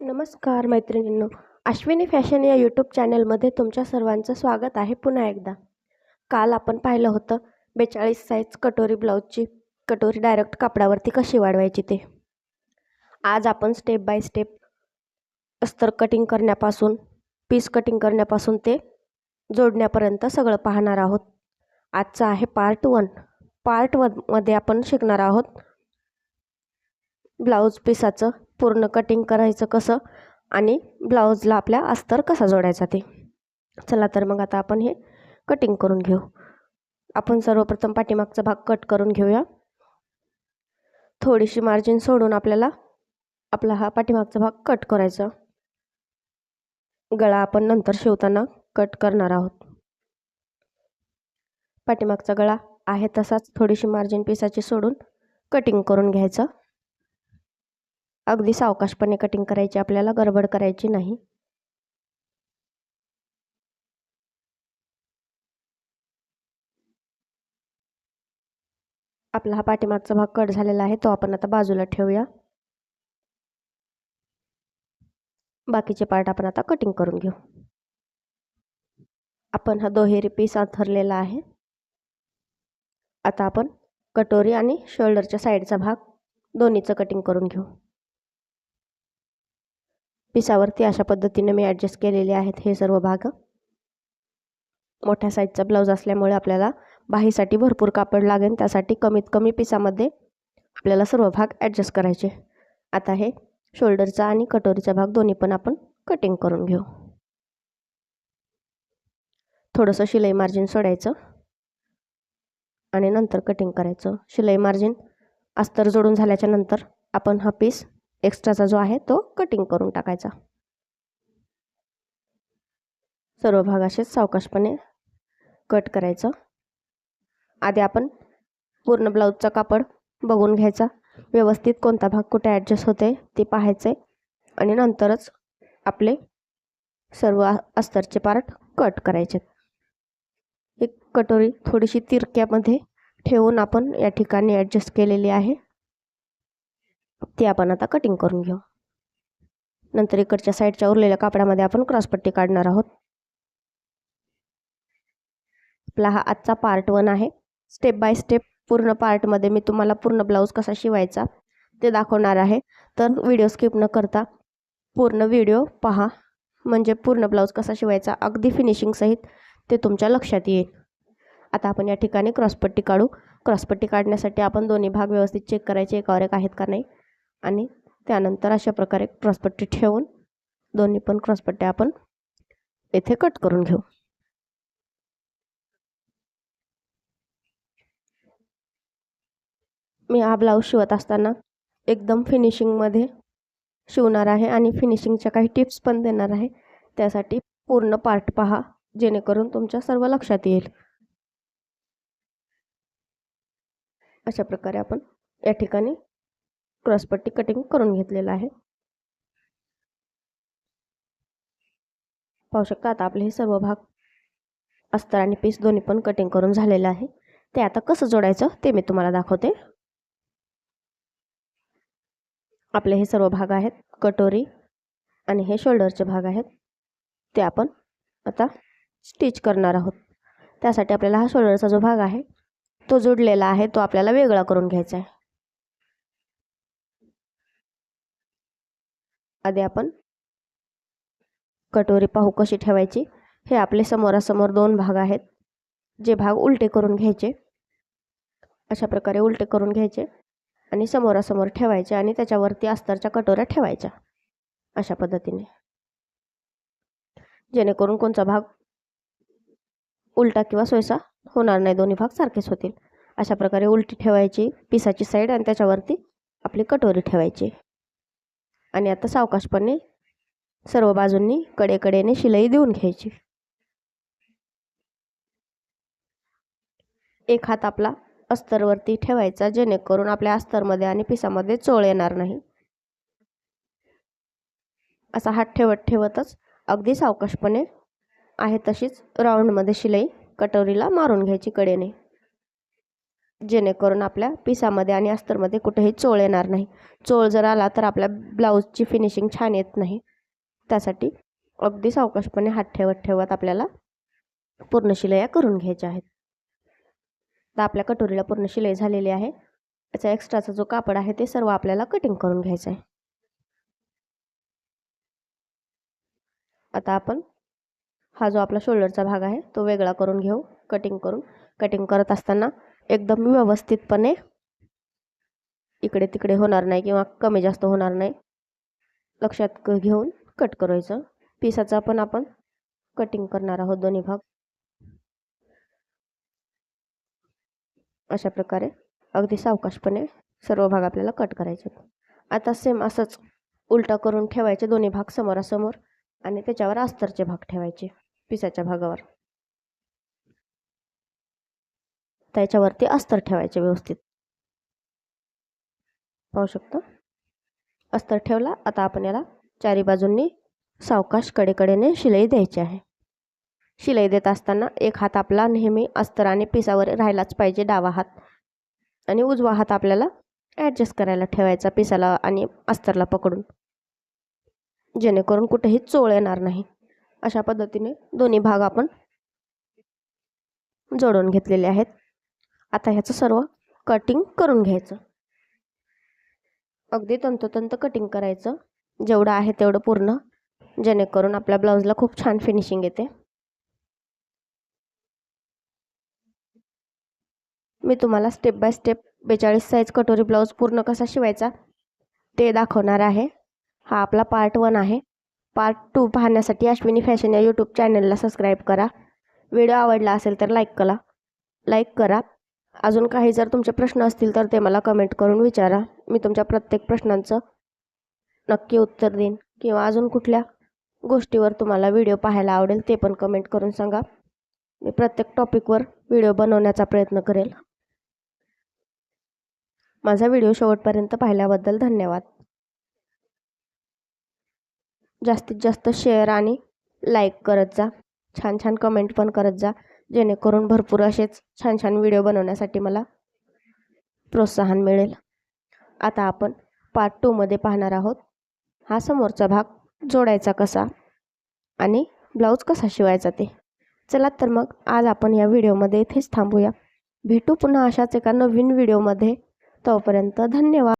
नमस्कार मैत्रिणींनो अश्विनी फॅशन या यूट्यूब चॅनलमध्ये तुमच्या सर्वांचं स्वागत आहे पुन्हा एकदा. काल आपण पाहिलं होतं बेचाळीस साईज कटोरी ब्लाऊजची कटोरी डायरेक्ट कापडावरती कशी वाढवायची ते. आज आपण स्टेप बाय स्टेप अस्तर कटिंग करण्यापासून पीस कटिंग करण्यापासून ते जोडण्यापर्यंत सगळं पाहणार आहोत. आजचं आहे पार्ट वन पार्ट वनमध्ये आपण शिकणार आहोत ब्लाऊज पिसाचं पूर्ण कटिंग करायचं कसं आणि ब्लाऊजला आपल्या अस्तर कसा जोडायचा ते. चला तर मग आता आपण हे कटिंग करून घेऊ. आपण सर्वप्रथम पाठीमागचा भाग कट करून घेऊया. थोडीशी मार्जिन सोडून आपल्याला आपला हा पाठीमागचा भाग कट करायचा. गळा आपण नंतर शिवताना कट करणार आहोत. पाठीमागचा गळा आहे तसाच. थोडीशी मार्जिन पिसाची सोडून कटिंग करून घ्यायचं. अगदी सावकाशपणे कटिंग करायची आपल्याला गडबड करायची नाही. आपला हा पाठीमागचा भाग कट झालेला आहे तो आपण आता बाजूला ठेवूया. बाकीचे पार्ट आपण आता कटिंग करून घेऊ. आपण हा दोहेरी पीस आथरलेला आहे. आता आपण कटोरी आणि शोल्डरच्या साईडचा भाग दोन्हीचं कटिंग करून घेऊ. पिसावरती अशा पद्धतीने मी ॲडजस्ट केलेले आहेत हे सर्व भाग. मोठ्या साईजचा ब्लाऊज असल्यामुळे आपल्याला बाहीसाठी भरपूर कापड लागेल. त्यासाठी कमीत कमी पिसामध्ये आपल्याला सर्व भाग ॲडजस्ट करायचे. आता हे शोल्डरचा आणि कटोरीचा भाग दोन्ही पण आपण कटिंग करून घेऊ. थोडंसं शिलाई मार्जिन सोडायचं. आणि नंतर कटिंग करायचं. शिलाई मार्जिन अस्तर जोडून झाल्याच्यानंतर आपण हा पीस एक्स्ट्राचा जो आहे तो कटिंग करून टाकायचा. सर्व भाग असेच सावकाशपणे कट करायचं. आधी आपण पूर्ण ब्लाऊजचा कापड बघून घ्यायचा. व्यवस्थित कोणता भाग कुठे ॲडजस्ट होते ते पाहायचे आणि नंतरच आपले सर्व अस्तरचे पार्ट कट करायचे. एक कटोरी थोडीशी तिरक्यामध्ये ठेवून आपण या ठिकाणी ॲडजस्ट केलेली आहे. ती आपण आता कटिंग करून घेऊ. नंतर इकडच्या साईडच्या उरलेल्या कापडामध्ये आपण क्रॉसपट्टी काढणार आहोत. आपला हा आजचा पार्ट वन आहे. स्टेप बाय स्टेप पूर्ण पार्टमध्ये मी तुम्हाला पूर्ण ब्लाऊज कसा शिवायचा ते दाखवणार आहे. तर व्हिडिओ स्किप न करता पूर्ण व्हिडिओ पहा. म्हणजे पूर्ण ब्लाऊज कसा शिवायचा अगदी फिनिशिंगसहित ते तुमच्या लक्षात येईल. आता आपण या ठिकाणी क्रॉसपट्टी काढू. क्रॉसपट्टी काढण्यासाठी आपण दोन्ही भाग व्यवस्थित चेक करायचे. एकावर एक आहेत का नाही. आणि त्यानंतर अशा प्रकारे क्रॉसपट्टी ठेवून दोन्ही पण क्रॉसपट्ट्या आपण येथे कट करून घेऊ. मी हा ब्लाऊज शिवत असताना एकदम फिनिशिंगमध्ये शिवणार आहे आणि फिनिशिंगच्या काही टिप्स पण देणार आहे. त्यासाठी पूर्ण पार्ट पहा जेणेकरून तुमच्या सर्व लक्षात येईल. अशा प्रकारे आपण या ठिकाणी क्रॉसपट्टी कटिंग करून घेतलेलं आहे. पाहू शकता आता आपले हे सर्व भाग अस्तर आणि पीस दोन्ही पण कटिंग करून झालेलं आहे. ते आता कसं जोडायचं ते मी तुम्हाला दाखवते. आपले हे सर्व भाग आहेत कटोरी आणि हे शोल्डरचे भाग आहेत. ते आपण आता स्टिच करणार आहोत. त्यासाठी आपल्याला हा शोल्डरचा जो भाग आहे तो जोडलेला आहे तो आपल्याला वेगळा करून घ्यायचा आहे. आधी आपण कटोरी पाहू कशी ठेवायची. हे आपले समोरासमोर दोन भाग आहेत. जे भाग उलटे करून घ्यायचे. अशा प्रकारे उलटे करून घ्यायचे आणि समोरासमोर ठेवायचे आणि त्याच्यावरती अस्तरच्या कटोऱ्या ठेवायच्या. अशा पद्धतीने. जेणेकरून कोणचा भाग उलटा किंवा सोयसा होणार नाही. दोन्ही भाग सारखेच होतील. अशा प्रकारे उलटी ठेवायची पिसाची साईड आणि त्याच्यावरती आपली कटोरी ठेवायची. आणि आता सावकाशपणे सर्व बाजूंनी कडेकडेने शिलाई देऊन घ्यायची. एक हात आपला अस्तरवरती ठेवायचा जेणेकरून आपल्या अस्तरमध्ये आणि पिसामध्ये चोळ येणार नाही. असा हात ठेवत ठेवतच अगदी सावकाशपणे आहे तशीच राऊंडमध्ये शिलाई कटोरीला मारून घ्यायची कडेने. जेणेकरून आपल्या पिसामध्ये आणि अस्तरमध्ये कुठेही चोळ येणार नाही. चोळ जर आला तर आपल्या ब्लाऊजची फिनिशिंग छान येत नाही. त्यासाठी अगदी सावकाशपणे हात ठेवत ठेवत आपल्याला पूर्ण शिलया करून घ्यायच्या आहेत. तर आपल्या कटोरीला पूर्ण शिलाई झालेली आहे. त्याचा एक्स्ट्राचा जो कापड आहे ते सर्व आपल्याला कटिंग करून घ्यायचं आहे. आता आपण हा जो आपला शोल्डरचा भाग आहे तो वेगळा करून घेऊ. कटिंग करून. कटिंग करत असताना एकदम व्यवस्थितपणे इकडे तिकडे होणार नाही किंवा कमी जास्त होणार नाही. लक्षात घेऊन कट करायचं. पिसाचा पण आपण कटिंग करणार आहोत दोन्ही भाग. अशा प्रकारे अगदी सावकाशपणे सर्व भाग आपल्याला कट करायचे आता सेम असंच उलटा करून ठेवायचे दोन्ही भाग समोरासमोर आणि त्याच्यावर अस्तरचे भाग ठेवायचे पिसाच्या भागावर. त्याच्यावरती अस्तर ठेवायचे व्यवस्थित. पाहू शकतो? अस्तर ठेवला. आता आपण याला चारी बाजूंनी सावकाश कडेकडेने शिलाई द्यायची आहे. शिलाई देत असताना एक हात आपला नेहमी अस्तर आणि पिसावर राहिलाच पाहिजे डावा हात. आणि उजवा हात आपल्याला ॲडजस्ट करायला ठेवायचा पिसाला आणि अस्तरला पकडून. जेणेकरून कुठेही चोळ येणार नाही. अशा पद्धतीने दोन्ही भाग आपण जोडून घेतलेले आहेत. आता ह्याचं सर्व कटिंग करून घ्यायचं. अगदी तंतोतंत कटिंग करायचं. जेवढं आहे तेवढं पूर्ण. जेणेकरून आपल्या ब्लाऊजला खूप छान फिनिशिंग येते. मी तुम्हाला स्टेप बाय स्टेप बेचाळीस साईज कटोरी ब्लाऊज पूर्ण कसा शिवायचा ते दाखवणार आहे. हा आपला पार्ट वन आहे. पार्ट टू पाहण्यासाठी अश्विनी फॅशन या यूट्यूब चॅनलला सबस्क्राईब करा. व्हिडिओ आवडला असेल तर लाईक करा. लाईक करा. अजून काही जर तुमचे प्रश्न असतील तर ते मला कमेंट करून विचारा. मी तुमच्या प्रत्येक प्रश्नांचं नक्की उत्तर देईन. किंवा अजून कुठल्या गोष्टीवर तुम्हाला व्हिडिओ पाहायला आवडेल ते पण कमेंट करून सांगा. मी प्रत्येक टॉपिकवर व्हिडिओ बनवण्याचा प्रयत्न करेल. माझा व्हिडिओ शेवटपर्यंत पाहिल्याबद्दल धन्यवाद. जास्तीत जास्त शेअर आणि लाईक करत जा. छान छान कमेंट पण करत जा. जेणेकरून भरपूर असेच छान छान व्हिडिओ बनवण्यासाठी मला प्रोत्साहन मिळेल. आता आपण पार्ट टूमध्ये पाहणार आहोत. हा समोरचा भाग जोडायचा कसा आणि ब्लाऊज कसा शिवायचा ते. चला तर मग आज आपण या व्हिडिओमध्ये इथेच थांबूया. भेटू पुन्हा अशाच एका नवीन व्हिडिओमध्ये. तोपर्यंत धन्यवाद.